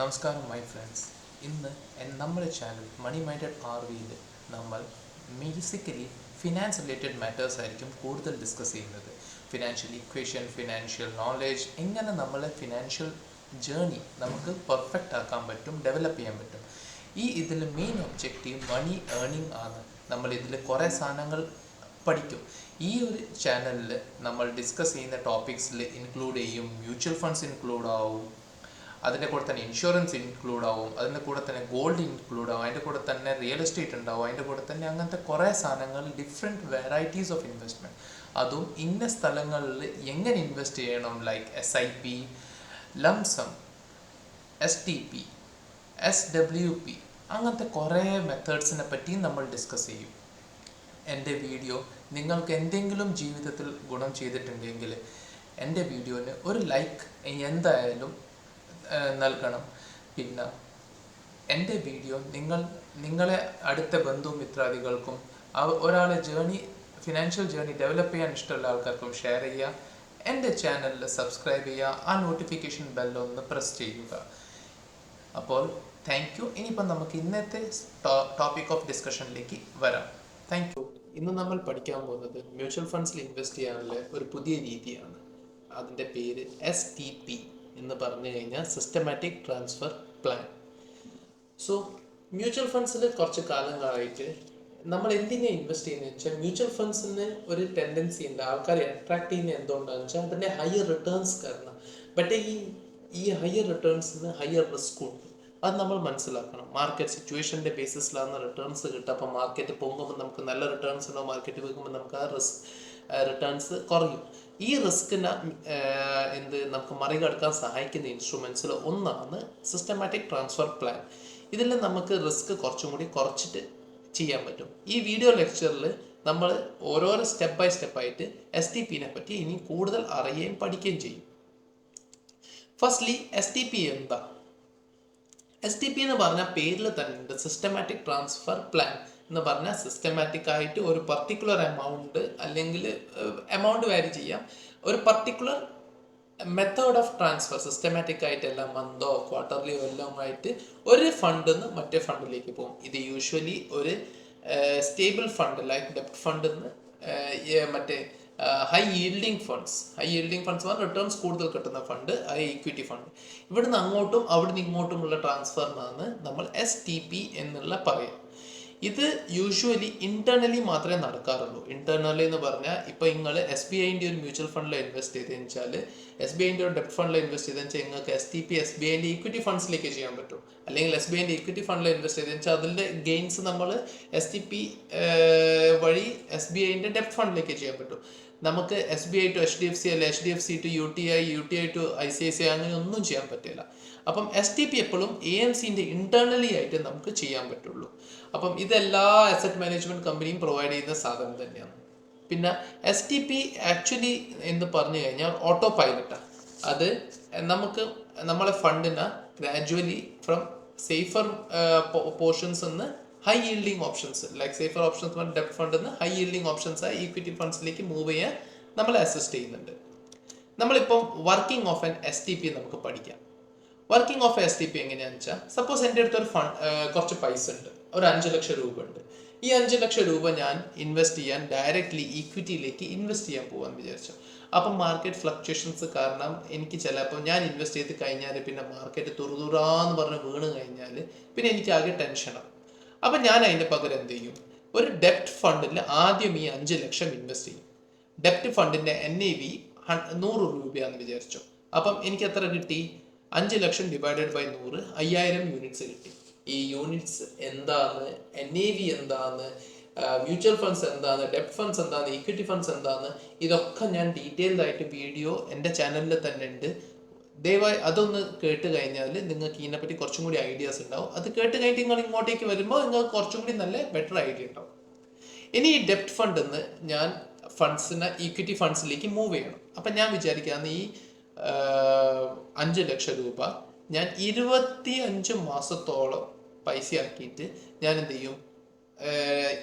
നമസ്കാരം my friends ഇന്ന് നമ്മുടെ ചാനൽ മണി മൈൻഡഡ് ആർ വിയിൽ നമ്മൾ ബേസിക്കലി ഫിനാൻസ് റിലേറ്റഡ് മാറ്റേഴ്സ് ആയിരിക്കും കൂടുതൽ ഡിസ്കസ് ചെയ്യുന്നത്. ഫിനാൻഷ്യൽ ഇക്വേഷൻ ഫിനാൻഷ്യൽ നോളേജ് എങ്ങനെ നമ്മളെ ഫിനാൻഷ്യൽ ജേർണി നമുക്ക് പെർഫെക്റ്റ് ആക്കാൻ പറ്റും ഡെവലപ്പ് ചെയ്യാൻ പറ്റും. ഈ ഇതിൽ മെയിൻ ഒബ്ജക്റ്റീവ് മണി ഏർണിംഗ് ആണ്. നമ്മൾ ഇതിൽ കുറേ സാധനങ്ങൾ പഠിക്കും. ഈ ഒരു ചാനലിൽ നമ്മൾ ഡിസ്കസ് ചെയ്യുന്ന ടോപ്പിക്സിൽ ഇൻക്ലൂഡ് ചെയ്യും മ്യൂച്വൽ ഫണ്ട്സ് ഇൻക്ലൂഡ് ആവും അതിന്റെ കൂടെ തന്നെ ഇൻഷുറൻസ് ഇൻക്ലൂഡ് ആവും അതിന്റെ കൂടെ തന്നെ ഗോൾഡ് ഇൻക്ലൂഡ് ആവും അതിന്റെ കൂടെ തന്നെ റിയൽ എസ്റ്റേറ്റ് ഉണ്ടാവും അതിന്റെ കൂടെ തന്നെ അങ്ങനത്തെ കുറേ സാധനങ്ങൾ ഡിഫറെന്റ് വെറൈറ്റീസ് ഓഫ് ഇൻവെസ്റ്റ്മെന്റ് അതും ഇന്ന സ്ഥലങ്ങളിൽ എങ്ങനെ ഇൻവെസ്റ്റ് ചെയ്യണം? Like S I P lump sum S T P S W P അങ്ങനത്തെ കുറേ മെത്തേഡ്സിനെ പറ്റിയും നമ്മൾ ഡിസ്കസ് ചെയ്യും. എന്റെ വീഡിയോ നിങ്ങൾക്ക് എന്തെങ്കിലും ജീവിതത്തിൽ ഗുണം ചെയ്തിട്ടുണ്ടെങ്കിൽ എന്റെ വീഡിയോന് ഒരു ലൈക്ക് എന്തായാലും നൽകണം. പിന്നെ എന്റെ വീഡിയോ നിങ്ങൾ നിങ്ങളെ അടുത്ത ബന്ധു മിത്രാദികൾക്കും ഒരാളെ ജേണി ഫിനാൻഷ്യൽ ജേണി ഡെവലപ്പ് ചെയ്യാൻ ഇഷ്ടമുള്ള ആൾക്കാർക്കും ഷെയർ ചെയ്യുക. എന്റെ ചാനലിൽ സബ്സ്ക്രൈബ് ചെയ്യുക. ആ നോട്ടിഫിക്കേഷൻ ബെല്ലൊന്ന് പ്രസ് ചെയ്യുക. അപ്പോൾ താങ്ക് യു ഇനിയിപ്പം നമുക്ക് ഇന്നത്തെ ടോപ്പിക് ഓഫ് ഡിസ്കഷനിലേക്ക് വരാം. താങ്ക് യു ഇന്ന് നമ്മൾ പഠിക്കാൻ പോകുന്നത് മ്യൂച്വൽ ഫണ്ട്സിൽ ഇൻവെസ്റ്റ് ചെയ്യാനുള്ള ഒരു പുതിയ രീതിയാണ്. അതിന്റെ പേര് എസ് ടി പി എന്ന് പറഞ്ഞു കഴിഞ്ഞാൽ systematic transfer plan so mutual ഫണ്ട്സിൽ കുറച്ച് കാലങ്ങളായിട്ട് നമ്മൾ എന്തിനെ ഇൻവെസ്റ്റ് ചെയ്യുന്നത് വെച്ചാൽ മ്യൂച്വൽ ഫണ്ട്സിന് ഒരു ടെൻഡൻസി ഉണ്ട്. ആൾക്കാരെ അട്രാക്ട് ചെയ്യുന്നത് എന്തുകൊണ്ടാണെന്ന് വെച്ചാൽ അതിന്റെ ഹയർ റിട്ടേൺസ് കാരണം. ബട്ട് ഈ ഈ ഹയർ റിട്ടേൺസിന് ഹയർ റിസ്ക് ഉണ്ട്. അത് നമ്മൾ മനസ്സിലാക്കണം. മാർക്കറ്റ് സിറ്റുവേഷന്റെ ബേസിസിലാണ് റിട്ടേൺസ് കിട്ടുക. അപ്പോൾ മാർക്കറ്റ് പോകുമ്പോൾ നമുക്ക് നല്ല റിട്ടേൺസ് ഉണ്ടാവും മാർക്കറ്റ് പോകുമ്പോൾ നമുക്ക് ആ റിസ്ക് റിട്ടേൺസ് കുറയും. ഈ റിസ്കിനെ എന്ത് നമുക്ക് മറികടക്കാൻ സഹായിക്കുന്ന ഇൻസ്ട്രുമെൻസിൽ ഒന്നാണ് സിസ്റ്റമാറ്റിക് ട്രാൻസ്ഫർ പ്ലാൻ ഇതിൽ നമുക്ക് റിസ്ക് കുറച്ചും കൂടി കുറച്ചിട്ട് ചെയ്യാൻ പറ്റും. ഈ വീഡിയോ ലെക്ചറിൽ നമ്മൾ ഓരോരോ സ്റ്റെപ്പ് ബൈ സ്റ്റെപ്പായിട്ട് എസ് ടി പിനെ പറ്റി ഇനി കൂടുതൽ അറിയുകയും പഠിക്കുകയും ചെയ്യും. ഫസ്റ്റ്ലി എസ് ടി പി എന്താ? എസ് ടി പി എന്ന് പറഞ്ഞ പേരിൽ തന്നെ സിസ്റ്റമാറ്റിക് ട്രാൻസ്ഫർ പ്ലാൻ എന്ന് പറഞ്ഞാൽ സിസ്റ്റമാറ്റിക് ആയിട്ട് ഒരു പർട്ടിക്കുലർ എമൗണ്ട് അല്ലെങ്കിൽ എമൗണ്ട് വാരി ചെയ്യാം. ഒരു particular method of transfer systematic ആയിട്ട് എല്ലാം മന്തോ ക്വാർട്ടർലിയോ എല്ലാം ആയിട്ട് ഒരു ഫണ്ടിൽ നിന്ന് മറ്റേ ഫണ്ടിലേക്ക് പോകും. ഇത് യൂഷ്വലി ഒരു സ്റ്റേബിൾ ഫണ്ട് ലൈക്ക് ഡെപ്റ്റ് ഫണ്ടിൽ നിന്ന് മറ്റേ high yielding funds high yielding funds പറഞ്ഞാൽ റിട്ടേൺസ് കൂടുതൽ കിട്ടുന്ന ഫണ്ട് ഹൈ ഇക്വിറ്റി ഫണ്ട് ഇവിടുന്ന് അങ്ങോട്ടും അവിടുന്ന് ഇങ്ങോട്ടുമുള്ള ട്രാൻസ്ഫറിനാണ് നമ്മൾ എസ് ടി പി എന്നുള്ള പറയാം. ഇത് യൂഷ്വലി ഇന്റേണലി മാത്രമേ നടക്കാറുള്ളൂ. ഇന്റേണലി എന്ന് പറഞ്ഞാൽ ഇപ്പൊ നിങ്ങൾ എസ് ബി ഐന്റെ ഒരു മ്യൂച്വൽ ഫണ്ടിൽ ഇൻവെസ്റ്റ് ചെയ്തെന്ന് വെച്ചാൽ എസ് ബി ഐന്റെ ഒരു ഡെപ്റ്റ് ഫണ്ടിൽ ഇൻവെസ്റ്റ് ചെയ്തെന്ന് വെച്ചാൽ നിങ്ങൾക്ക് S T P S B ഐന്റെ ഇക്വിറ്റി ഫണ്ട്സിലേക്ക് ചെയ്യാൻ പറ്റും. അല്ലെങ്കിൽ എസ് ബി ഐന്റെ ഇക്വിറ്റി ഫണ്ടിൽ ഇൻവെസ്റ്റ് ചെയ്തെന്ന് വെച്ചാൽ അതിന്റെ ഗെയിൻസ് നമ്മൾ എസ് ടി പി വഴി എസ് ബി ഐന്റെ ഡെപ്റ്റ് ഫണ്ടിലേക്ക് ചെയ്യാൻ പറ്റും. നമുക്ക് S B I to H D F C അല്ലെ H D F C to U T I U T I to I C I C അങ്ങനെ ഒന്നും ചെയ്യാൻ പറ്റില്ല. അപ്പം എസ് ടി പി എപ്പോഴും എ എം സിന്റെ ഇന്റേർണലി ആയിട്ട് നമുക്ക് ചെയ്യാൻ പറ്റുള്ളൂ. അപ്പം ഇതെല്ലാ അസറ്റ് മാനേജ്മെന്റ് കമ്പനിയും പ്രൊവൈഡ് ചെയ്യുന്ന സാധനം തന്നെയാണ്. പിന്നെ എസ് ടി പി ആക്ച്വലി എന്ന് പറഞ്ഞു കഴിഞ്ഞാൽ ഓട്ടോ പൈലറ്റാണ് അത് നമുക്ക് നമ്മളെ ഫണ്ടിനെ ഗ്രാജുവലി ഫ്രം സേഫർ പോർഷൻസ് എന്ന് high yielding options like safer options ഡെപ്റ്റ് ഫണ്ടിൽ നിന്ന് ഹൈ ഈൽഡിങ് ഓപ്ഷൻസ് ആയി ഈക്വിറ്റി ഫണ്ട്സിലേക്ക് മൂവ് ചെയ്യാൻ നമ്മളെ അസിസ്റ്റ് ചെയ്യുന്നുണ്ട്. നമ്മളിപ്പം working of an S T P നമുക്ക് പഠിക്കാം. Working of S T P എങ്ങനെയാണെന്ന് വെച്ചാൽ സപ്പോസ് എന്റെ അടുത്ത് ഒരു ഫണ്ട് കുറച്ച് പൈസ ഉണ്ട്. ഒരു അഞ്ച് ലക്ഷം രൂപ ഉണ്ട് ഈ അഞ്ച് ലക്ഷം രൂപ ഞാൻ ഇൻവെസ്റ്റ് ചെയ്യാൻ ഡയറക്റ്റ്ലി ഇക്വിറ്റിയിലേക്ക് ഇൻവെസ്റ്റ് ചെയ്യാൻ പോകാൻ വിചാരിച്ചു. അപ്പം മാർക്കറ്റ് ഫ്ലക്ച്വേഷൻസ് കാരണം എനിക്ക് ചിലപ്പോൾ ഞാൻ ഇൻവെസ്റ്റ് ചെയ്ത് കഴിഞ്ഞാൽ പിന്നെ മാർക്കറ്റ് തുറുതുറാന്ന് പറഞ്ഞ് വീണ് കഴിഞ്ഞാൽ പിന്നെ എനിക്ക് ആകെ ടെൻഷനാണ് അപ്പം ഞാൻ അതിന്റെ പകരം എന്ത് ചെയ്യും? ഒരു ഡെപ്റ്റ് ഫണ്ടിൽ ആദ്യം ഈ അഞ്ച് ലക്ഷം ഇൻവെസ്റ്റ് ചെയ്യും. ഡെപ്റ്റ് ഫണ്ടിന്റെ എൻ എ വി നൂറ് രൂപയാണെന്ന് വിചാരിച്ചു. അപ്പം എനിക്ക് എത്ര കിട്ടി? അഞ്ച് ലക്ഷം ഡിവൈഡഡ് ബൈ നൂറ് അയ്യായിരം യൂണിറ്റ്സ് കിട്ടി. ഈ യൂണിറ്റ്സ് എന്താണ് എൻ എ വി എന്താണ് മ്യൂച്വൽ ഫണ്ട്സ് എന്താണ് ഡെപ്റ്റ് ഫണ്ട്സ് എന്താണ് ഇക്വിറ്റി ഫണ്ട്സ് എന്താണ് ഇതൊക്കെ ഞാൻ ഡീറ്റെയിൽഡ് ആയിട്ട് വീഡിയോ എന്റെ ചാനലിൽ തന്നെ ഉണ്ട്. ദയവായി അതൊന്ന് കേട്ട് കഴിഞ്ഞാൽ നിങ്ങൾക്ക് ഇതിനെപ്പറ്റി കുറച്ചും കൂടി ഐഡിയാസ് ഉണ്ടാവും. അത് കേട്ട് കഴിഞ്ഞിട്ട് നിങ്ങൾ ഇങ്ങോട്ടേക്ക് വരുമ്പോൾ നിങ്ങൾക്ക് കുറച്ചും കൂടി നല്ല ബെറ്റർ ഐഡിയ ഉണ്ടാവും. ഇനി ഈ ഡെപ്റ്റ് ഫണ്ട് എന്ന് ഞാൻ ഫണ്ട്സിനെ ഇക്വിറ്റി ഫണ്ട്സിലേക്ക് മൂവ് ചെയ്യണം. അപ്പം ഞാൻ വിചാരിക്കുകയാണ് ഈ അഞ്ച് ലക്ഷം രൂപ ഞാൻ ഇരുപത്തി അഞ്ച് മാസത്തോളം പൈസ ആക്കിയിട്ട് ഞാൻ എന്ത് ചെയ്യും?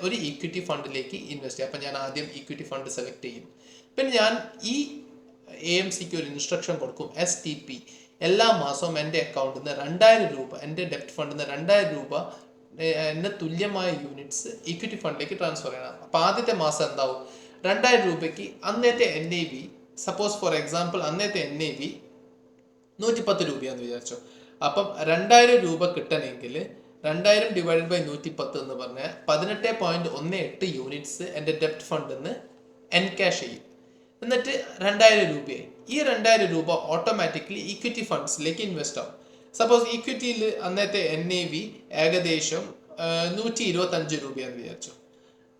ഒരു ഇക്വിറ്റി ഫണ്ടിലേക്ക് ഇൻവെസ്റ്റ് ചെയ്യും. അപ്പം ഞാൻ ആദ്യം ഇക്വിറ്റി ഫണ്ട് സെലക്ട് ചെയ്യും. പിന്നെ ഞാൻ ഈ എ എം സിക്ക് ഒരു ഇൻസ്ട്രക്ഷൻ കൊടുക്കും. എസ് ടി പി എല്ലാ മാസവും എന്റെ അക്കൗണ്ടിൽ നിന്ന് രണ്ടായിരം രൂപ എന്റെ ഡെപ്റ്റ് ഫണ്ടിൽ നിന്ന് രണ്ടായിരം രൂപ എന്നെ തുല്യമായ യൂണിറ്റ്സ് ഇക്വിറ്റി ഫണ്ടിലേക്ക് ട്രാൻസ്ഫർ ചെയ്യണം. അപ്പോൾ ആദ്യത്തെ മാസം എന്താവും? രണ്ടായിരം രൂപയ്ക്ക് അന്നത്തെ N I V suppose for example അന്നത്തെ എൻ ഐ വി നൂറ്റി പത്ത് രൂപയാന്ന് വിചാരിച്ചോ. അപ്പം രണ്ടായിരം രൂപ കിട്ടണമെങ്കിൽ രണ്ടായിരം ഡിവൈഡഡ് ബൈ നൂറ്റി പത്ത് എന്ന് പറഞ്ഞാൽ പതിനെട്ട് പോയിന്റ് ഒന്ന് എട്ട് യൂണിറ്റ്സ് എന്റെ ഡെപ്റ്റ് ഫണ്ടിൽ നിന്ന് ക്യാഷ് ചെയ്യും. എന്നിട്ട് രണ്ടായിരം രൂപയായി. ഈ രണ്ടായിരം രൂപ ഓട്ടോമാറ്റിക്കലി ഇക്വിറ്റി ഫണ്ട്സിലേക്ക് ഇൻവെസ്റ്റ് ആവും. സപ്പോസ് ഇക്വിറ്റിയിൽ അന്നത്തെ എൻ എ വി ഏകദേശം നൂറ്റി ഇരുപത്തഞ്ച് രൂപയാന്ന് വിചാരിച്ചു.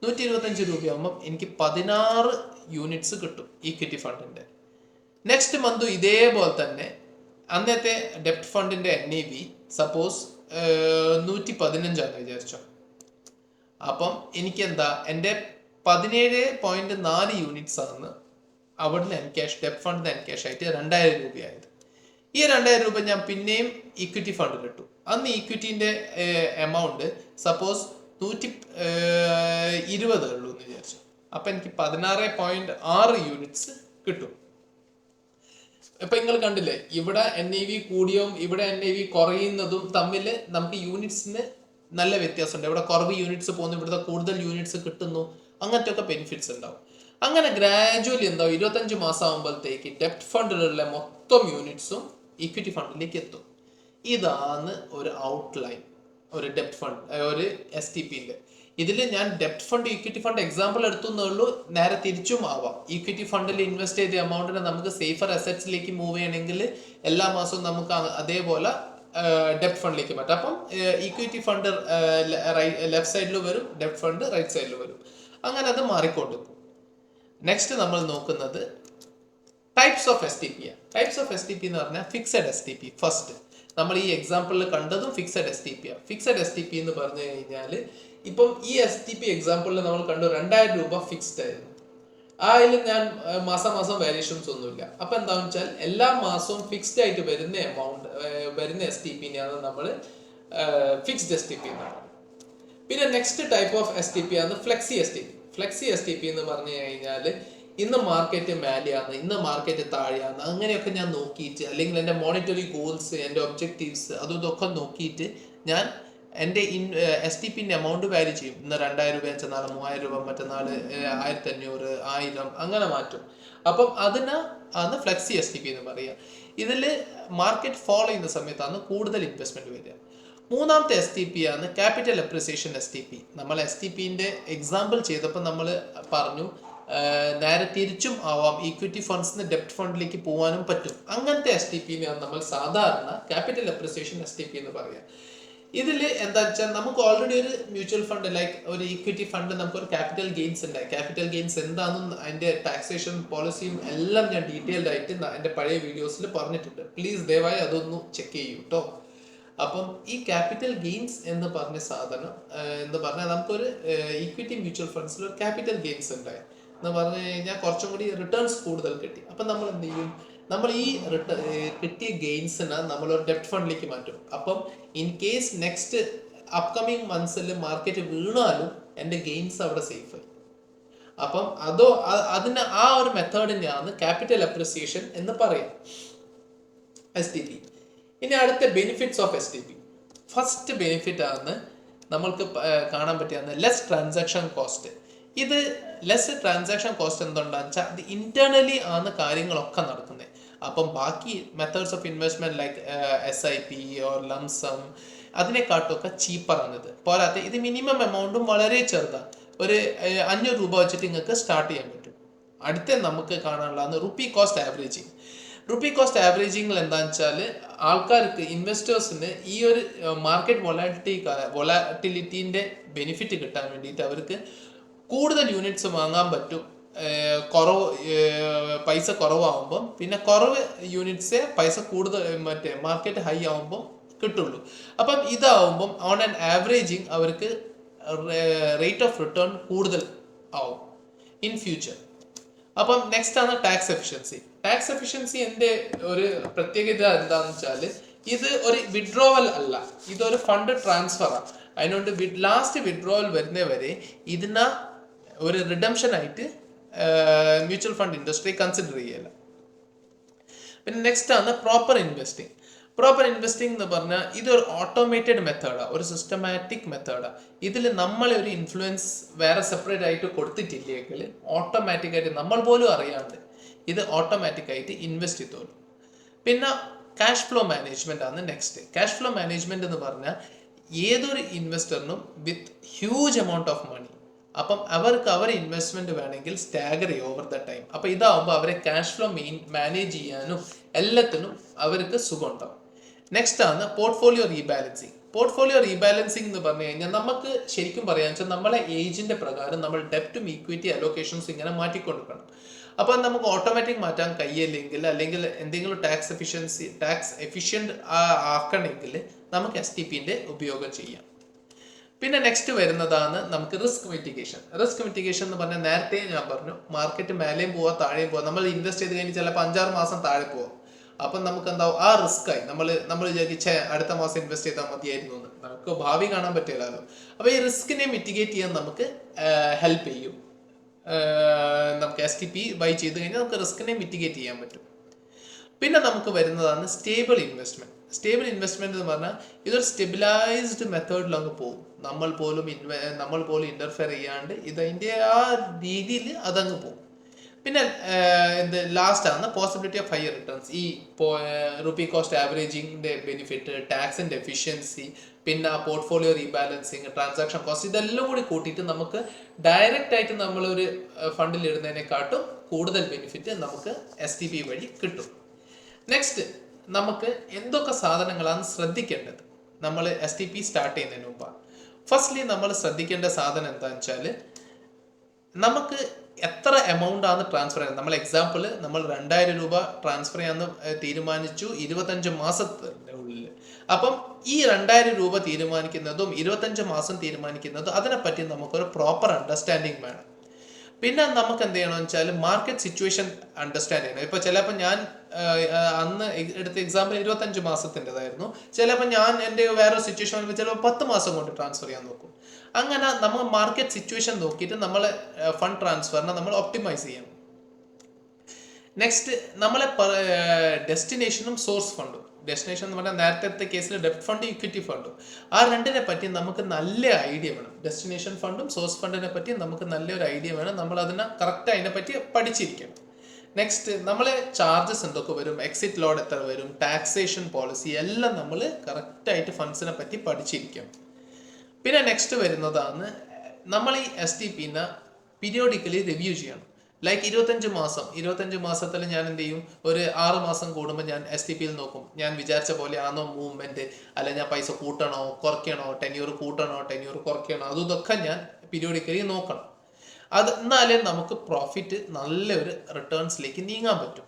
നൂറ്റി ഇരുപത്തഞ്ച് രൂപയാകുമ്പം എനിക്ക് പതിനാറ് യൂണിറ്റ്സ് കിട്ടും ഇക്വിറ്റി ഫണ്ടിന്റെ നെക്സ്റ്റ് മന്ത് ഇതേപോലെ തന്നെ അന്നത്തെ ഡെപ്റ്റ് ഫണ്ടിന്റെ എൻ ഇ വി സപ്പോസ് നൂറ്റി പതിനഞ്ചാന്ന് വിചാരിച്ചോ. അപ്പം എനിക്ക് എന്താ എന്റെ പതിനേഴ് പോയിന്റ് നാല് യൂണിറ്റ്സ് ആണ് അവിടുന്ന് എൻ ക്യാഷ് ഡെപ്റ്റ് ഫണ്ട് എൻ ക്യാഷ് ആയിട്ട് രണ്ടായിരം രൂപയായത്. ഈ രണ്ടായിരം രൂപ ഞാൻ പിന്നെയും ഇക്വിറ്റി ഫണ്ടിൽ ഇട്ടു. അന്ന് ഇക്വിറ്റിന്റെ എമൗണ്ട് സപ്പോസ് നൂറ്റി ഇരുപത് ഉള്ളൂ എന്ന് വിചാരിച്ചു. അപ്പൊ എനിക്ക് പതിനാറ് പോയിന്റ് ആറ് യൂണിറ്റ്സ് കിട്ടും. ഇപ്പൊ നിങ്ങൾ കണ്ടില്ലേ ഇവിടെ എൻ ഐ വി കൂടിയതും ഇവിടെ എൻ ഐ വി കുറയുന്നതും തമ്മിൽ നമുക്ക് യൂണിറ്റ്സിന് നല്ല വ്യത്യാസമുണ്ട്. ഇവിടെ കുറവ് യൂണിറ്റ്സ് പോകുന്നു ഇവിടുത്തെ കൂടുതൽ യൂണിറ്റ്സ് കിട്ടുന്നു അങ്ങനത്തെ ഒക്കെ ബെനിഫിറ്റ്സ് ഉണ്ടാവും. അങ്ങനെ ഗ്രാജുവലി എന്താവും ഇരുപത്തഞ്ച് മാസം ആകുമ്പോഴത്തേക്ക് ഡെപ്റ്റ് ഫണ്ടിലുള്ള മൊത്തം യൂണിറ്റ്സും ഇക്വിറ്റി ഫണ്ടിലേക്ക് എത്തും. ഇതാണ് ഒരു ഔട്ട്ലൈൻ ഒരു ഡെപ്റ്റ് ഫണ്ട് ഒരു എസ് ടി പിന്റെ ഇതിൽ ഞാൻ ഡെപ്റ്റ് ഫണ്ട് ഇക്വിറ്റി ഫണ്ട് എക്സാമ്പിൾ എടുത്തു എന്നുള്ളൂ നേരെ തിരിച്ചും ആവാം. ഇക്വിറ്റി ഫണ്ടിൽ ഇൻവെസ്റ്റ് ചെയ്ത എമൗണ്ടിനെ നമുക്ക് സേഫർ അസറ്റ്സിലേക്ക് മൂവ് ചെയ്യണമെങ്കിൽ എല്ലാ മാസവും നമുക്ക് അതേപോലെ ഡെപ്റ്റ് ഫണ്ടിലേക്ക് മാറ്റാം അപ്പം ഇക്വിറ്റി ഫണ്ട് ലെഫ്റ്റ് സൈഡിൽ വരും ഡെപ്റ്റ് ഫണ്ട് റൈറ്റ് സൈഡിൽ വരും. അങ്ങനെ അത് മാറിക്കൊണ്ടു നെക്സ്റ്റ് നമ്മൾ നോക്കുന്നത് types of S T P types of S T P എന്ന് പറഞ്ഞാൽ fixed S T P first നമ്മൾ ഈ എക്സാമ്പിളിൽ കണ്ടതും ഫിക്സഡ് എസ് ടി പി ആണ്. ഫിക്സഡ് എസ് ടി പി എന്ന് പറഞ്ഞു കഴിഞ്ഞാൽ ഇപ്പം ഈ എസ് ടി പി എക്സാമ്പിളിൽ നമ്മൾ കണ്ടു രണ്ടായിരം രൂപ ഫിക്സ്ഡ് ആയിരുന്നു. അതിൽ ഞാൻ മാസം മാസം വേരിയേഷൻസ് ഒന്നുമില്ല. അപ്പൊ എന്താണെന്ന് വെച്ചാൽ എല്ലാ മാസവും ഫിക്സ്ഡ് ആയിട്ട് വരുന്ന എമൗണ്ട് വരുന്ന എസ് ടി പിന്നെയാണ് നമ്മൾ ഫിക്സ്ഡ് എസ് ടി പി എന്നാണ് പിന്നെ next type of S T P ആണ് flexi S T P flexi S T P എന്ന് പറഞ്ഞു കഴിഞ്ഞാൽ ഇന്ന് മാർക്കറ്റ് മേലെയാണ് ഇന്ന് മാർക്കറ്റ് താഴെയാണ് അങ്ങനെയൊക്കെ ഞാൻ നോക്കിയിട്ട് അല്ലെങ്കിൽ എന്റെ മോണിറ്ററി ഗോൾസ് എന്റെ ഒബ്ജക്റ്റീവ്സ് അതും ഇതൊക്കെ നോക്കിയിട്ട് ഞാൻ എന്റെ ഇൻ എസ് ടി പിന്റെ എമൗണ്ട് വാല്യൂ ചെയ്യും. ഇന്ന് രണ്ടായിരം രൂപ വെച്ചാൽ നാളെ മൂവായിരം രൂപ മറ്റന്നാൾ ആയിരത്തി അഞ്ഞൂറ് ആയിരം അങ്ങനെ മാറ്റും. അപ്പം അതിന് അന്ന് ഫ്ലെക്സി എസ് ടി പി എന്ന് പറയുക. ഇതിൽ മാർക്കറ്റ് ഫോളോ ചെയ്യുന്ന സമയത്താണ് കൂടുതൽ ഇൻവെസ്റ്റ്മെന്റ് വരിക. മൂന്നാമത്തെ എസ് ടി പി ആണ് capital appreciation S T P നമ്മൾ എസ് ടി പിന്റെ എക്സാമ്പിൾ ചെയ്തപ്പോൾ നമ്മൾ പറഞ്ഞു നേരെ തിരിച്ചും ആവാം. ഈക്വിറ്റി ഫണ്ട്സിന് ഡെപ്റ്റ് ഫണ്ടിലേക്ക് പോകാനും പറ്റും. അങ്ങനത്തെ എസ് ടി പിന്നെയാണ് നമ്മൾ സാധാരണ capital appreciation S T P എന്ന് പറയുക. ഇതിൽ എന്താ വെച്ചാൽ നമുക്ക് ഓൾറെഡി ഒരു മ്യൂച്വൽ ഫണ്ട് ലൈക്ക് ഒരു ഇക്വിറ്റി ഫണ്ട് നമുക്ക് ഒരു ക്യാപിറ്റൽ ഗെയിൻസ് ഉണ്ട്. ക്യാപിറ്റൽ ഗെയിൻസ് എന്താണെന്നും അതിന്റെ ടാക്സേഷൻ പോളിസിയും എല്ലാം ഞാൻ ഡീറ്റെയിൽഡ് ആയിട്ട് എന്റെ പഴയ വീഡിയോസിൽ പറഞ്ഞിട്ടുണ്ട്. പ്ലീസ് ദയവായി അതൊന്ന് ചെക്ക് ചെയ്യൂ കേട്ടോ അപ്പം ഈ ക്യാപിറ്റൽ ഗെയിൻസ് എന്ന് പറഞ്ഞ സാധനം എന്ന് പറഞ്ഞാൽ നമുക്കൊരു ഇക്വിറ്റി മ്യൂച്വൽ ഫണ്ട്സിൽ ഒരു ക്യാപിറ്റൽ ഗെയിൻസ് ഉണ്ടായി. എന്ന് പറഞ്ഞു കഴിഞ്ഞാൽ കുറച്ചും കൂടി റിട്ടേൺസ് കൂടുതൽ കിട്ടി. അപ്പം നമ്മൾ എന്ത് ചെയ്യും? നമ്മൾ ഈ കിട്ടിയ ഗെയിൻസിനെ നമ്മൾ ഒരു ഡെപ്റ്റ് ഫണ്ടിലേക്ക് മാറ്റും. അപ്പം ഇൻ കേസ് നെക്സ്റ്റ് അപ്കമിങ് മന്ത്സിൽ മാർക്കറ്റ് വീണാലും എന്റെ ഗെയിൻസ് അവിടെ സേഫ് ആയി അപ്പം അതോ അതിന് ആ ഒരു മെത്തേഡിനെയാണ് ക്യാപിറ്റൽ അപ്രിസിയേഷൻ എന്ന് പറയാം. എസ് ടി പി ഇനി അടുത്ത benefits of S T P first benefit ആണ് നമ്മൾക്ക് കാണാൻ പറ്റിയാണ് ലെസ് ട്രാൻസാക്ഷൻ കോസ്റ്റ് ഇത് ലെസ് ട്രാൻസാക്ഷൻ കോസ്റ്റ് എന്തുകൊണ്ടാണെന്ന് വെച്ചാൽ അത് ഇന്റേണലി ആണ് കാര്യങ്ങളൊക്കെ നടക്കുന്നത് അപ്പം ബാക്കി methods of investment like S I P or lump sum അതിനെക്കാട്ടൊക്കെ ചീപ്പറാണ് ഇത് പോരാത്തെ ഇത് മിനിമം എമൗണ്ടും വളരെ ചെറുതാണ്. ഒരു അഞ്ഞൂറ് രൂപ വെച്ചിട്ട് നിങ്ങൾക്ക് സ്റ്റാർട്ട് ചെയ്യാൻ പറ്റും. അടുത്ത നമുക്ക് കാണാനുള്ളതാണ് rupee cost averaging rupee cost ആവറേജിങ്ങിൽ എന്താണെന്ന് വെച്ചാൽ ആൾക്കാർക്ക് ഇൻവെസ്റ്റേഴ്സിന് ഈ ഒരു മാർക്കറ്റ് വൊലാറ്റിറ്റി വൊലാറ്റിലിറ്റീന്റെ ബെനിഫിറ്റ് കിട്ടാൻ വേണ്ടിയിട്ട് അവർക്ക് കൂടുതൽ യൂണിറ്റ്സ് വാങ്ങാൻ പറ്റും. കുറവ് പൈസ കുറവാകുമ്പം പിന്നെ കുറവ് യൂണിറ്റ്സേ പൈസ കൂടുതൽ മറ്റേ മാർക്കറ്റ് ഹൈ ആകുമ്പം കിട്ടുള്ളൂ. അപ്പം ഇതാവുമ്പം ഓൺ ആൻ ആവറേജിങ് അവർക്ക് റേറ്റ് ഓഫ് റിട്ടേൺ കൂടുതൽ ആവും ഇൻ ഫ്യൂച്ചർ അപ്പം നെക്സ്റ്റ് ആണ് ടാക്സ് എഫിഷ്യൻസി ടാക്സ് എഫിഷ്യൻസി എന്റെ ഒരു പ്രത്യേകത എന്താണെന്ന് വെച്ചാൽ ഇത് ഒരു വിഡ്രോവൽ അല്ല. ഇതൊരു ഫണ്ട് ട്രാൻസ്ഫറാണ് അതിനോണ്ട് ലാസ്റ്റ് വിഡ്രോവൽ വരുന്നവരെ ഇതിന ഒരു റിഡംഷൻ ആയിട്ട് മ്യൂച്വൽ ഫണ്ട് ഇൻഡസ്ട്രി കൺസിഡർ ചെയ്യല. പിന്നെ നെക്സ്റ്റ് ആണ് പ്രോപ്പർ ഇൻവെസ്റ്റിംഗ് പ്രോപ്പർ ഇൻവെസ്റ്റിംഗ് എന്ന് പറഞ്ഞാൽ ഇതൊരു ഓട്ടോമേറ്റഡ് മെത്തേഡാണ് ഒരു സിസ്റ്റമാറ്റിക് മെത്തേഡാണ് ഇതിൽ നമ്മളെ ഒരു ഇൻഫ്ലുവൻസ് വേറെ സെപ്പറേറ്റ് ആയിട്ട് കൊടുത്തിട്ടില്ലെങ്കിൽ ഓട്ടോമാറ്റിക് ആയിട്ട് നമ്മൾ പോലും അറിയാണ്ട് ഇത് ഓട്ടോമാറ്റിക് ആയിട്ട് ഇൻവെസ്റ്റ് ചെയ്തോളും. പിന്നെ ക്യാഷ് ഫ്ലോ മാനേജ്മെന്റ് ആണ് നെക്സ്റ്റ് ക്യാഷ് ഫ്ലോ മാനേജ്മെന്റ് എന്ന് പറഞ്ഞാൽ ഏതൊരു ഇൻവെസ്റ്ററിനും with huge amount of money അപ്പം അവർക്ക് അവരെ ഇൻവെസ്റ്റ്മെന്റ് വേണമെങ്കിൽ സ്റ്റാഗർ ഓവർ ദ ടൈം അപ്പൊ ഇതാവുമ്പോൾ അവരെ ക്യാഷ് ഫ്ലോ മെയിൻ മാനേജ് ചെയ്യാനും എല്ലാത്തിനും അവർക്ക് സുഖം ഉണ്ടാവും നെക്സ്റ്റ് ആണ് പോർട്ട്ഫോളിയോ റീബാലൻസിങ് പോർട്ട്ഫോളിയോ റീബാലൻസിങ് എന്ന് പറഞ്ഞു കഴിഞ്ഞാൽ നമുക്ക് ശരിക്കും പറയാന്ന് വെച്ചാൽ നമ്മളെ ഏജിന്റെ പ്രകാരം നമ്മൾ ഡെപ്റ്റും ഇക്വിറ്റി അലോക്കേഷൻസ് ഇങ്ങനെ മാറ്റിക്കൊടുക്കണം. അപ്പോൾ നമുക്ക് ഓട്ടോമാറ്റിക് മാറ്റാൻ കഴിയില്ലെങ്കിൽ അല്ലെങ്കിൽ എന്തെങ്കിലും ടാക്സ് എഫിഷ്യൻസി ടാക്സ് എഫിഷ്യന്റ് ആക്കണമെങ്കിൽ നമുക്ക് എസ് ടി പിന്റെ ഉപയോഗം ചെയ്യാം. പിന്നെ നെക്സ്റ്റ് വരുന്നതാണ് നമുക്ക് റിസ്ക് മിറ്റിഗേഷൻ റിസ്ക് മിറ്റിഗേഷൻ എന്ന് പറഞ്ഞാൽ നേരത്തെ ഞാൻ പറഞ്ഞു മാർക്കറ്റ് മേലെയും പോവാ താഴെയും പോവാ. നമ്മൾ ഇൻവെസ്റ്റ് ചെയ്ത് കഴിഞ്ഞ് ചിലപ്പോൾ അഞ്ചാറ് മാസം താഴെ പോവാം. അപ്പം നമുക്ക് എന്താവും? ആ റിസ്ക് ആയി. നമ്മൾ നമ്മൾ വിചാരിച്ച അടുത്ത മാസം ഇൻവെസ്റ്റ് ചെയ്താൽ മതിയായിരുന്നു എന്ന്. നമുക്ക് ഭാവി കാണാൻ പറ്റില്ലല്ലോ. അപ്പോൾ ഈ റിസ്കിനെ മിറ്റിഗേറ്റ് ചെയ്യാൻ നമുക്ക് ഹെൽപ്പ് ചെയ്യും. നമുക്ക് എസ് ടി പി ബൈ ചെയ്ത് കഴിഞ്ഞാൽ നമുക്ക് റിസ്കിനെ മിറ്റിഗേറ്റ് ചെയ്യാൻ പറ്റും. പിന്നെ നമുക്ക് വരുന്നതാണ് സ്റ്റേബിൾ ഇൻവെസ്റ്റ്മെന്റ് സ്റ്റേബിൾ ഇൻവെസ്റ്റ്മെന്റ് എന്ന് പറഞ്ഞാൽ ഇതൊരു സ്റ്റെബിലൈസ്ഡ് മെത്തേഡിൽ അങ്ങ് പോകും. നമ്മൾ പോലും ഇൻവെ നമ്മൾ പോലും ഇന്റർഫെയർ ചെയ്യാണ്ട് ഇത് അതിന്റെ ആ രീതിയിൽ അതങ്ങ് പോകും. പിന്നെ എന്ത് ലാസ്റ്റ് ആണ് പോസിബിലിറ്റി ഓഫ് ഹയർ റിട്ടേൺസ് ഈ റുപ്പി കോസ്റ്റ് ആവറേജിങ്ങിന്റെ ബെനിഫിറ്റ് ടാക്സിന്റെ എഫിഷ്യൻസി പിന്നെ ആ പോർട്ട്ഫോളിയോ റീബാലൻസിങ് ട്രാൻസാക്ഷൻ കോസ്റ്റ് ഇതെല്ലാം കൂടി കൂട്ടിയിട്ട് നമുക്ക് ഡയറക്റ്റ് ആയിട്ട് നമ്മളൊരു ഫണ്ടിൽ ഇടുന്നതിനെക്കാട്ടും കൂടുതൽ ബെനിഫിറ്റ് നമുക്ക് എസ് ടി പി വഴി കിട്ടും. നെക്സ്റ്റ് നമുക്ക് എന്തൊക്കെ സാധനങ്ങളാണ് ശ്രദ്ധിക്കേണ്ടത്? നമ്മൾ എസ് ടി പി സ്റ്റാർട്ട് ചെയ്യുന്നതിന് മുമ്പാണ് ഫസ്റ്റ്ലി നമ്മൾ ശ്രദ്ധിക്കേണ്ട സാധനം എന്താണെന്ന് വെച്ചാൽ നമുക്ക് എത്ര എമൗണ്ട് ആണ് ട്രാൻസ്ഫർ ചെയ്യുന്നത്? നമ്മൾ എക്സാമ്പിൾ നമ്മൾ രണ്ടായിരം രൂപ ട്രാൻസ്ഫർ ചെയ്യാന്ന് തീരുമാനിച്ചു ഇരുപത്തഞ്ച് മാസത്തിന്റെ ഉള്ളിൽ. അപ്പം ഈ രണ്ടായിരം രൂപ തീരുമാനിക്കുന്നതും ഇരുപത്തഞ്ച് മാസം തീരുമാനിക്കുന്നതും അതിനെപ്പറ്റി നമുക്കൊരു പ്രോപ്പർ അണ്ടർസ്റ്റാൻഡിങ് വേണം. പിന്നെ നമുക്ക് എന്ത് ചെയ്യണമെന്ന് വെച്ചാൽ മാർക്കറ്റ് സിറ്റുവേഷൻ അണ്ടർസ്റ്റാൻഡ് ചെയ്യണം. ഇപ്പൊ ചിലപ്പോൾ ഞാൻ അന്ന് എടുത്ത എക്സാമ്പിൾ ഇരുപത്തഞ്ച് മാസത്തിന്റെതായിരുന്നു. ചിലപ്പോൾ ഞാൻ എന്റെ വേറെ സിറ്റുവേഷൻ വരുമ്പോൾ ചിലപ്പോൾ പത്ത് മാസം കൊണ്ട് ട്രാൻസ്ഫർ ചെയ്യാൻ നോക്കും. അങ്ങനെ നമ്മൾ മാർക്കറ്റ് സിറ്റുവേഷൻ നോക്കിയിട്ട് നമ്മൾ ഫണ്ട് ട്രാൻസ്ഫറിനെ നമ്മൾ ഒപ്റ്റിമൈസ് ചെയ്യണം. നെക്സ്റ്റ് നമ്മളെ ഡെസ്റ്റിനേഷനും സോഴ്സ് ഫണ്ടും ഡെസ്റ്റിനേഷൻ എന്ന് പറഞ്ഞാൽ നേരത്തെ കേസിൽ ഡെപ്റ്റ് ഫണ്ട് ഇക്വിറ്റി ഫണ്ടും ആ രണ്ടിനെ പറ്റി നമുക്ക് നല്ല ഐഡിയ വേണം. ഡെസ്റ്റിനേഷൻ ഫണ്ടും സോഴ്സ് ഫണ്ടിനെ പറ്റി നമുക്ക് നല്ലൊരു ഐഡിയ വേണം. നമ്മൾ അതിനെ കറക്റ്റ് അതിനെ പറ്റി പഠിച്ചിരിക്കണം. നെക്സ്റ്റ് നമ്മളെ ചാർജസ് എന്തൊക്കെ വരും? എക്സിറ്റ് ലോഡ് എത്ര വരും? ടാക്സേഷൻ പോളിസി എല്ലാം നമ്മൾ കറക്റ്റായിട്ട് ഫണ്ട്സിനെ പറ്റി പഠിച്ചിരിക്കണം. പിന്നെ നെക്സ്റ്റ് വരുന്നതാണ് നമ്മൾ ഈ എസ് ടി പിന്നെ പീരിയോഡിക്കലി റിവ്യൂ ചെയ്യണം. ലൈക്ക് ഇരുപത്തഞ്ച് മാസം ഇരുപത്തഞ്ച് മാസത്തിൽ ഞാൻ എന്ത് ചെയ്യും? ഒരു ആറ് മാസം കൂടുമ്പോൾ ഞാൻ എസ് ടി പിയിൽ നോക്കും. ഞാൻ വിചാരിച്ച പോലെ ആണോ മൂവ്മെന്റ്? അല്ല ഞാൻ പൈസ കൂട്ടണോ? കുറയ്ക്കണോ? ടെന്യൂർ കൂട്ടണോ? ടെന്യൂർ കുറയ്ക്കണോ? അതൊക്കെ ഞാൻ പീരിയോഡിക്കലി നോക്കണം. അത് എന്നാലേ നമുക്ക് പ്രോഫിറ്റ് നല്ലൊരു റിട്ടേൺസിലേക്ക് നീങ്ങാൻ പറ്റും.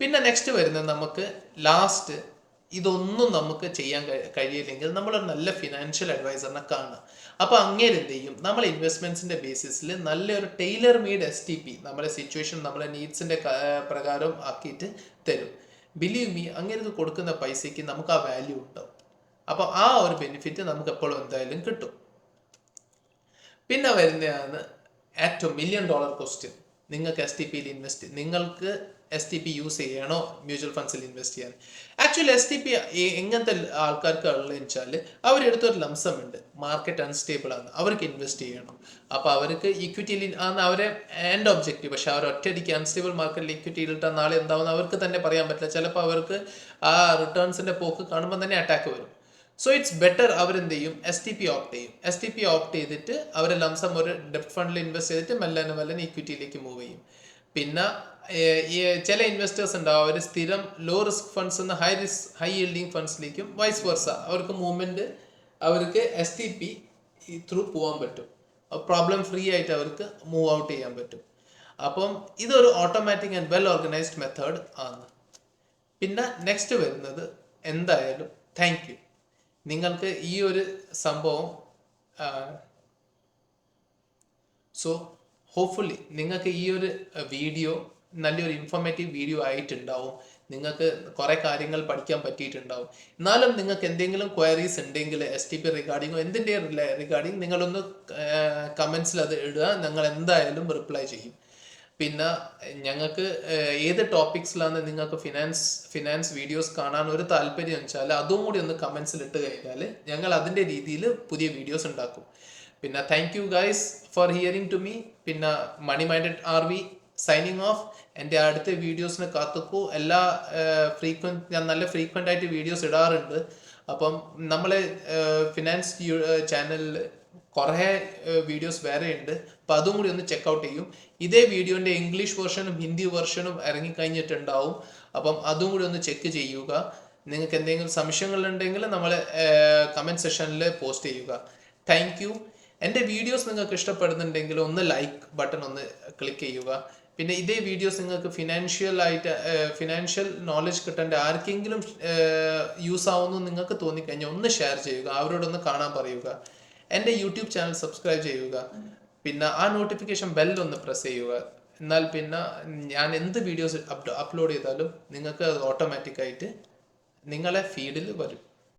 പിന്നെ നെക്സ്റ്റ് വരുന്നത് നമുക്ക് ലാസ്റ്റ് ഇതൊന്നും നമുക്ക് ചെയ്യാൻ കഴി- കഴിയില്ലെങ്കിൽ നമ്മളൊരു നല്ല ഫിനാൻഷ്യൽ അഡ്വൈസറിനെ കാണുക. അപ്പോൾ അങ്ങേരെന്ത് ചെയ്യും? നമ്മൾ ഇൻവെസ്റ്റ്മെന്റ്സിന്റെ ബേസിസിൽ നല്ലൊരു tailor made S T P നമ്മുടെ സിറ്റുവേഷൻ നമ്മുടെ നീഡ്സിന്റെ പ്രകാരം ആക്കിയിട്ട് തരും. ബിലീവ് മീ അങ്ങേർക്ക് കൊടുക്കുന്ന പൈസയ്ക്ക് നമുക്ക് ആ വാല്യൂ ഉണ്ടാവും അപ്പോൾ ആ ഒരു ബെനിഫിറ്റ് നമുക്ക് എപ്പോഴും എന്തായാലും കിട്ടും. പിന്നെ വരുന്നതാണ് ഏറ്റവും മില്യൺ ഡോളർ ക്വസ്റ്റ്യൻ നിങ്ങൾക്ക് എസ് ടി പിയിൽ ഇൻവെസ്റ്റ് നിങ്ങൾക്ക് എസ് ടി പി യൂസ് ചെയ്യണോ? മ്യൂച്വൽ ഫണ്ട്സിൽ ഇൻവെസ്റ്റ് ചെയ്യാൻ. ആക്ച്വലി എസ് ടി പി എങ്ങനത്തെ ആൾക്കാർക്ക് ഉള്ളതെന്ന് വെച്ചാൽ അവരെടുത്തൊരു ലംസം ഉണ്ട് മാർക്കറ്റ് അൺസ്റ്റേബിൾ ആണ്. അവർക്ക് ഇൻവെസ്റ്റ് ചെയ്യണം. അപ്പോൾ അവർക്ക് ഇക്വിറ്റിയിൽ ആണ് അവരെ എൻഡ് ഒബ്ജക്റ്റീവ് പക്ഷെ അവർ ഒറ്റയടിക്ക് അൺസ്റ്റേബിൾ മാർക്കറ്റിൽ ഇക്വിറ്റി ഇട്ടാൽ നാളെ എന്താവുന്ന അവർക്ക് തന്നെ പറയാൻ പറ്റില്ല. ചിലപ്പോൾ അവർക്ക് ആ റിട്ടേൺസിന്റെ പോക്ക് കാണുമ്പോൾ തന്നെ അറ്റാക്ക് വരും. സോ ഇറ്റ്സ് ബെറ്റർ അവരെന്ത് ചെയ്യും? എസ് ടി പി ഓപ്റ്റ് ചെയ്യും. എസ് ടി പി ഓപ്റ്റ് ചെയ്തിട്ട് അവർ ലംസം ഒരു ഡെപ്റ്റ് ഫണ്ടിൽ ഇൻവെസ്റ്റ് ചെയ്തിട്ട് മെല്ലനെ മെല്ലനെ ഇക്വിറ്റിയിലേക്ക് മൂവ് ചെയ്യും. പിന്നെ ഈ ചില ഇൻവെസ്റ്റേഴ്സ് ഉണ്ടാവും. അവർ സ്ഥിരം ലോ റിസ്ക് ഫണ്ട്സ് നിന്ന് ഹൈ റിസ്ക് ഹൈ ഈൽഡിങ് ഫണ്ട്സിലേക്കും വൈസ് വർസ അവർക്ക് മൂവ്മെന്റ് അവർക്ക് എസ് ടി പി ത്രൂ പോകാൻ പറ്റും. പ്രോബ്ലം ഫ്രീ ആയിട്ട് അവർക്ക് മൂവ് ഔട്ട് ചെയ്യാൻ പറ്റും. അപ്പം ഇതൊരു automatic and well organised method ആണ്. പിന്നെ നെക്സ്റ്റ് വരുന്നത് എന്തായാലും താങ്ക് യു നിങ്ങൾക്ക് ഈ ഒരു സംഭവം സോ ഹോപ്പ്ഫുള്ളി നിങ്ങൾക്ക് ഈ ഒരു വീഡിയോ നല്ലൊരു ഇൻഫോർമേറ്റീവ് വീഡിയോ ആയിട്ടുണ്ടാവും. നിങ്ങൾക്ക് കുറേ കാര്യങ്ങൾ പഠിക്കാൻ പറ്റിയിട്ടുണ്ടാവും. എന്നാലും നിങ്ങൾക്ക് എന്തെങ്കിലും ക്വയറീസ് ഉണ്ടെങ്കിൽ എസ് ടി പി റിഗാർഡിങ്ങോ എന്തിന്റെ റിഗാർഡിങ് നിങ്ങളൊന്ന് കമൻസിൽ അത് ഇടുക. ഞങ്ങൾ എന്തായാലും റിപ്ലൈ ചെയ്യും. പിന്നെ ഞങ്ങൾക്ക് ഏത് ടോപ്പിക്സിലാണ് നിങ്ങൾക്ക് ഫിനാൻസ് ഫിനാൻസ് വീഡിയോസ് കാണാൻ ഒരു താല്പര്യം വെച്ചാൽ അതും കൂടി ഒന്ന് കമൻസിൽ ഇട്ട് കഴിഞ്ഞാൽ ഞങ്ങൾ അതിന്റെ രീതിയിൽ പുതിയ വീഡിയോസ് ഉണ്ടാക്കും. പിന്നെ thank you guys for hearing to me പിന്നെ money minded are we signing off എന്റെ അടുത്ത വീഡിയോസിന് കാത്തുക്കൂ. എല്ലാ ഫ്രീക്വന്റ് ഞാൻ നല്ല ഫ്രീക്വന്റ് ആയിട്ട് വീഡിയോസ് ഇടാറുണ്ട്. അപ്പം നമ്മളെ ഫിനാൻസ് ചാനലിൽ കുറേ വീഡിയോസ് വേറെ ഉണ്ട്. അപ്പം അതും കൂടി ഒന്ന് ചെക്ക് ഔട്ട് ചെയ്യും. ഇതേ വീഡിയോന്റെ ഇംഗ്ലീഷ് വെർഷനും ഹിന്ദി വെർഷനും ഇറങ്ങിക്കഴിഞ്ഞിട്ടുണ്ടാവും. അപ്പം അതും കൂടി ഒന്ന് ചെക്ക് ചെയ്യുക. നിങ്ങൾക്ക് എന്തെങ്കിലും സംശയങ്ങളുണ്ടെങ്കിൽ നമ്മൾ കമന്റ് സെഷനിൽ പോസ്റ്റ് ചെയ്യുക. താങ്ക് യു എന്റെ വീഡിയോസ് നിങ്ങൾക്ക് ഇഷ്ടപ്പെടുന്നുണ്ടെങ്കിൽ ഒന്ന് ലൈക്ക് ബട്ടൺ ഒന്ന് ക്ലിക്ക് ചെയ്യുക. പിന്നെ ഇതേ വീഡിയോസ് നിങ്ങൾക്ക് ഫിനാൻഷ്യൽ ആയിട്ട് ഫിനാൻഷ്യൽ നോളജ് കിട്ടേണ്ട ആർക്കെങ്കിലും യൂസ് ആവുമെന്ന് നിങ്ങൾക്ക് തോന്നിക്കഴിഞ്ഞാൽ ഒന്ന് ഷെയർ ചെയ്യുക. അവരോടൊന്ന് കാണാൻ പറയുക. എന്റെ യൂട്യൂബ് ചാനൽ സബ്സ്ക്രൈബ് ചെയ്യുക. പിന്നെ ആ നോട്ടിഫിക്കേഷൻ ബെല്ലൊന്ന് പ്രസ് ചെയ്യുക. എന്നാൽ പിന്നെ ഞാൻ എന്ത് വീഡിയോസ് അപ്ലോഡ് ചെയ്താലും നിങ്ങൾക്ക് അത് ഓട്ടോമാറ്റിക്കായിട്ട് നിങ്ങളെ ഫീഡിൽ വരും.